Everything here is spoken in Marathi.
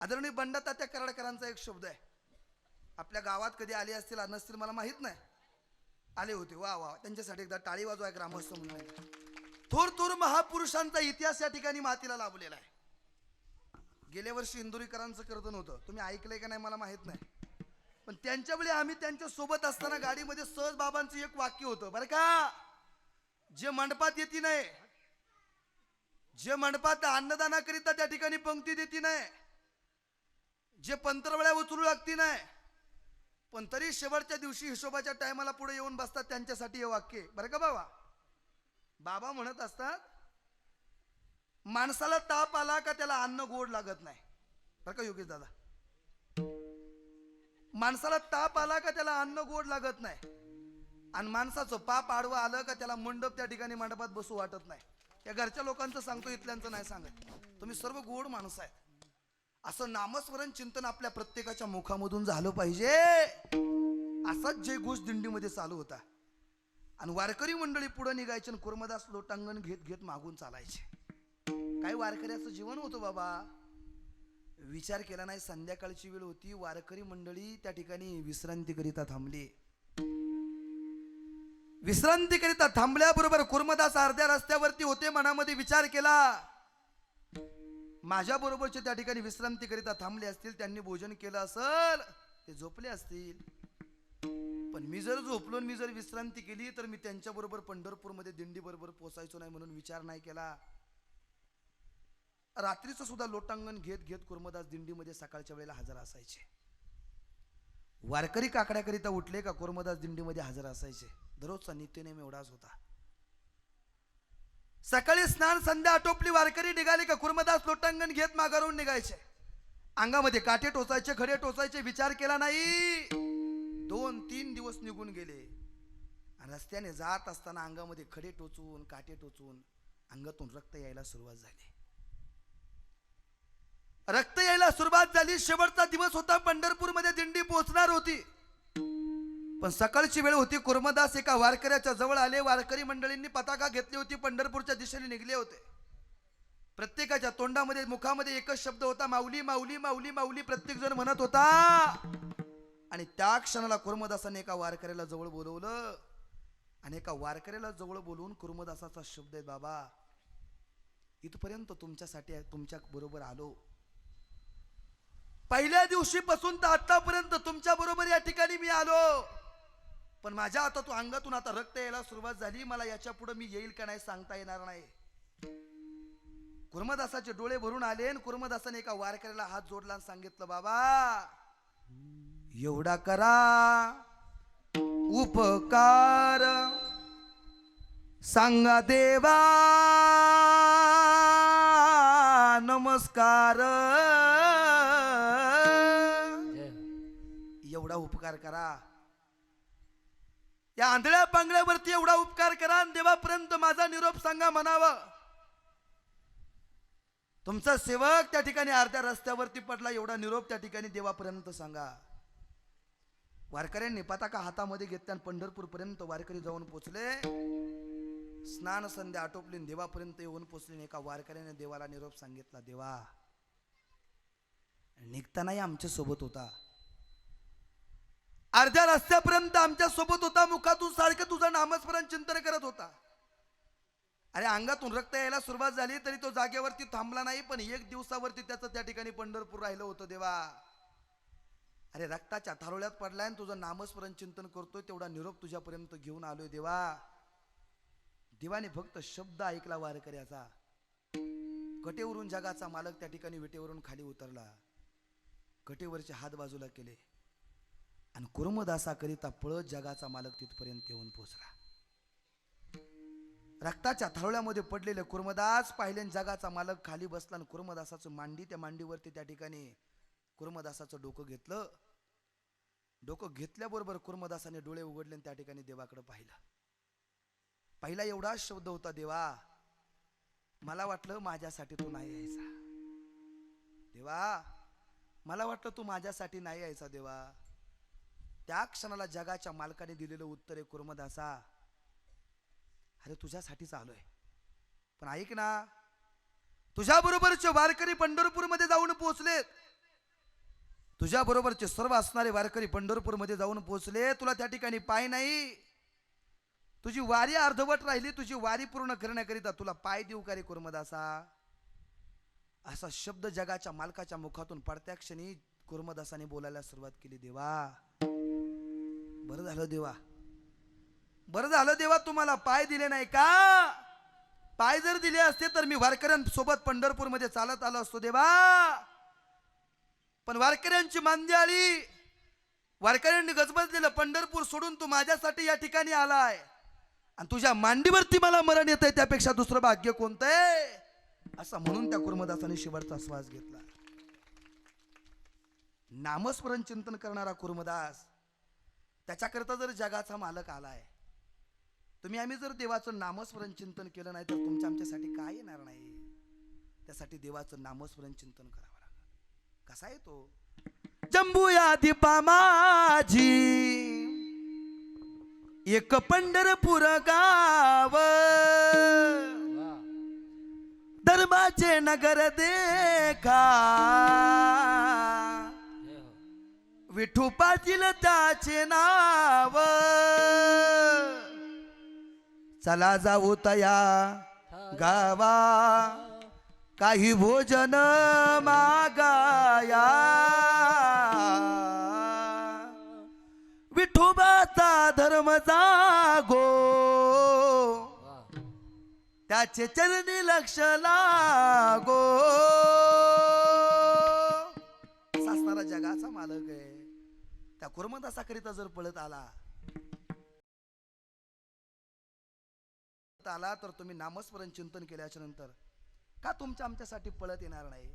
आदरणीय बंडातात्या कराडकरांचा एक शब्द आहे. आपल्या गावात कधी आले असतील नसतील मला माहीत नाही. आले होते. वा वा त्यांच्यासाठी एकदा टाळी वाजवा ग्रामस्थ म्हणून थोर थोर महापुरुषांचा इतिहास या ठिकाणी मातीला लाभलेला आहे. गेल्या वर्षी इंदोरीकरांचं कर्तन होतं. तुम्ही ऐकलंय का नाही मला माहीत नाही. पण त्यांच्या वेळी आम्ही त्यांच्यासोबत असताना गाडीमध्ये सहज बाबांचं एक वाक्य होतं. बरं का? जे मंडपात येते नाही जे मंडपात अन्नदानाकरिता त्या ठिकाणी पंक्ती देते नाही जे पंतरवळ्या उचलू लागती नाही. पण तरी शेवटच्या दिवशी हिशोबाच्या टायमाला पुढे येऊन बसतात त्यांच्यासाठी हे वाक्य. बरं का बाबा? बाबा म्हणत असतात माणसाला ताप आला का त्याला अन्न गोड लागत नाही. बरं का योगेश दादा? माणसाला ताप आला का त्याला अन्न गोड लागत नाही. आणि माणसाचं पाप आडवं आलं का त्याला मंडप त्या ठिकाणी मंडपात बसू वाटत नाही. या घरच्या लोकांचं सांगतो इथल्यांचं नाही सांगत. तुम्ही सर्व गोड माणूस आहे असं नामस्मरण चिंतन आपल्या प्रत्येकाच्या मुखामधून झालं पाहिजे. असाच जय घोष दिंडीमध्ये चालू होता. आणि वारकरी मंडळी पुढे निघायचे आणि कुर्मदास लोटांगण घेत घेत मागून चालायचे. काय वारकऱ्याचं जीवन होतं बाबा? विचार केला नाही संध्याकाळची वेळ होती वारकरी मंडळी त्या ठिकाणी विश्रांतीकरिता थांबली. विश्रांतीकरिता थांबल्याबरोबर कुर्मदास अर्ध्या रस्त्यावरती होते मनामध्ये विचार केला. माझ्या बरोबरचे त्या ठिकाणी विश्रांतीकरिता थांबले असतील त्यांनी भोजन केलं असल ते झोपले असतील. पण मी जर झोपलो मी जर विश्रांती केली तर मी त्यांच्या बरोबर पंढरपूरमध्ये दिंडी बरोबर पोचायचो नाही म्हणून विचार नाही केला. रात्रीचं सुद्धा लोटांगण घेत घेत कुर्मदास दिंडीमध्ये सकाळच्या वेळेला हजर असायचे. वारकरी काकड्याकरिता उठले का कुर्मदास दिंडीमध्ये हजर असायचे. दररोजचा नित्यनेम एवढाच होता. सकाळी स्नान संध्या आटोपली वारकरी निघाली का? कुर्मदास लोटांगण घेत माघारून निघायचे. अंगामध्ये काटे टोचायचे खडे टोचायचे विचार केला नाही. दोन तीन दिवस निघून गेले. आणि रस्त्याने जात असताना अंगामध्ये खडे टोचून काटे टोचून अंगातून रक्त यायला सुरुवात झाली. रक्त यायला सुरुवात झाली. शेवटचा दिवस होता. पंढरपूरमध्ये दिंडी पोहोचणार होती. पण सकाळची वेळ होती. कुर्मदास एका वारकऱ्याच्या जवळ आले. वारकरी मंडळींनी पताका घेतली होती पंढरपूरच्या दिशेने निघले होते. प्रत्येकाच्या तोंडामध्ये मुखामध्ये एकच शब्द होता माऊली माऊली माऊली माऊली प्रत्येक जण म्हणत होता. आणि त्या क्षणाला कुर्मदासाने एका वारकऱ्याला जवळ बोलवलं. आणि एका वारकऱ्याला जवळ बोलवून कुर्मदासाचा शब्द आहे बाबा इथपर्यंत तुमच्यासाठी तुमच्या बरोबर आलो. पहिल्या दिवशीपासून तर आतापर्यंत तुमच्या बरोबर या ठिकाणी मी आलो. पण माझ्या आता तू अंगातून आता रक्त यायला सुरुवात झाली. मला याच्यापुढे मी येईल का नाही सांगता येणार नाही. कुर्मदासाचे डोळे भरून आले आणि कुर्मदासाने एका वारकऱ्याला हात जोडला आणि सांगितलं बाबा एवढा करा. उपकार. सांगा देवा नमस्कार. एवढा उपकार करा. या आंधळ्या बांगड्यावरती एवढा उपकार करा देवापर्यंत माझा निरोप सांगा म्हणावा. तुमचा सेवक त्या ठिकाणी अर्ध्या रस्त्यावरती पडला एवढा निरोप त्या ठिकाणी देवापर्यंत सांगा. वारकऱ्यांनी पताका हातामध्ये घेतल्या पंढरपूर पर्यंत वारकरी जाऊन पोचले. स्नान संध्या आटोपली देवापर्यंत येऊन पोचले एका वारकऱ्याने देवाला निरोप सांगितला देवा निघतानाही आमच्यासोबत होता. अर्ध्या रस्त्यापर्यंत आमच्यासोबत होता मुखातून सारखं तुझं नामस्मरण चिंतन करत होता. अरे अंगातून रक्त यायला सुरुवात झाली तरी तो जागेवरती थांबला नाही पण एक दिवसावरती त्याचं त्या ठिकाणी पंढरपूर राहिलं होतं देवा. अरे रक्ताच्या थारोळ्यात पडलाय आणि तुझं नामस्मरण चिंतन करतोय तेवढा निरोप तुझ्यापर्यंत घेऊन आलोय देवा. देवाने फक्त शब्द ऐकला वारकऱ्याचा. कटेवरून जगाचा मालक त्या ठिकाणी विटेवरून खाली उतरला. कटेवरचे हात बाजूला केले. आणि कुर्मदासाकरिता पळत जगाचा मालक तिथपर्यंत येऊन पोचला. रक्ताच्या थारोळ्यामध्ये पडलेले कुर्मदास पाहिले आणि जगाचा मालक खाली बसला आणि कुर्मदासाचं मांडी त्या मांडीवरती त्या ठिकाणी कुर्मदासाचं डोकं घेतलं. डोकं घेतल्याबरोबर कुर्मदासाने डोळे उघडले आणि त्या ठिकाणी देवाकडे पाहिलं. पहिला एवढा शब्द होता देवा मला वाटलं माझ्यासाठी तू नाही यायचा. देवा मला वाटलं तू माझ्यासाठी नाही यायचा देवा. त्या क्षणाला जगाच्या मालकाने दिलेलं उत्तर आहे कुर्मदासा. अरे तुझ्यासाठीच आलोय पण ऐक ना तुझ्याबरोबरचे वारकरी पंढरपूरमध्ये जाऊन पोहोचलेत तुझ्या बरोबरचे सर्व असणारे वारकरी पंढरपूरमध्ये जाऊन पोहोचले तुला त्या ठिकाणी पाय नाही. तुझी वारी अर्धवट राहिली तुझी वारी पूर्ण करण्याकरिता तुला पाय देऊ का रे कुर्मदासा? असा शब्द जगाच्या मालकाच्या मुखातून पडत्या क्षणी कुर्मदासाने बोलायला सुरुवात केली देवा. बरं झालं देवा. बरं झालं देवा तुम्हाला. पाय दिले नाही का? पाय जर दिले असते तर मी वारकऱ्यांसोबत पंढरपूरमध्ये चालत आलो असतो देवा. पण वारकऱ्यांची मांदी आली. वारकऱ्यांनी गजबजलेलं पंढरपूर सोडून तू माझ्यासाठी या ठिकाणी आलाय. आणि तुझ्या मांडीवरती मला मरण येत आहे त्यापेक्षा दुसरं भाग्य कोणतं आहे असं म्हणून त्या कुर्मदासाने शेवटचा श्वास घेतला. नामस्मरण चिंतन करणारा कुर्मदास त्याच्याकरता जर जगाचा मालक आलाय तुम्ही आम्ही जर देवाचं नामस्मरण चिंतन केलं नाही तर तुमच्या आमच्यासाठी काय येणार नाही? त्यासाठी देवाचं नामस्मरण चिंतन करावं लागेल. कसा आहे तो? जंबूया दीपा माझी एक पंढरपूर गाव. धर्माचे नगर देखा. विठू पाटील त्याचे नाव. चला जाऊ तया गावा काही भोजन मागाया. विठोबाचा धर्म जागो. त्याचे चरणी लक्ष लागो. सासणारा असणारा जगाचा मालक आहे. त्या कुर्मदासाकरिता जर पळत आला आला तर तुम्ही नामस्मरण चिंतन केल्याच्यानंतर का तुमच्या आमच्यासाठी पळत येणार नाही?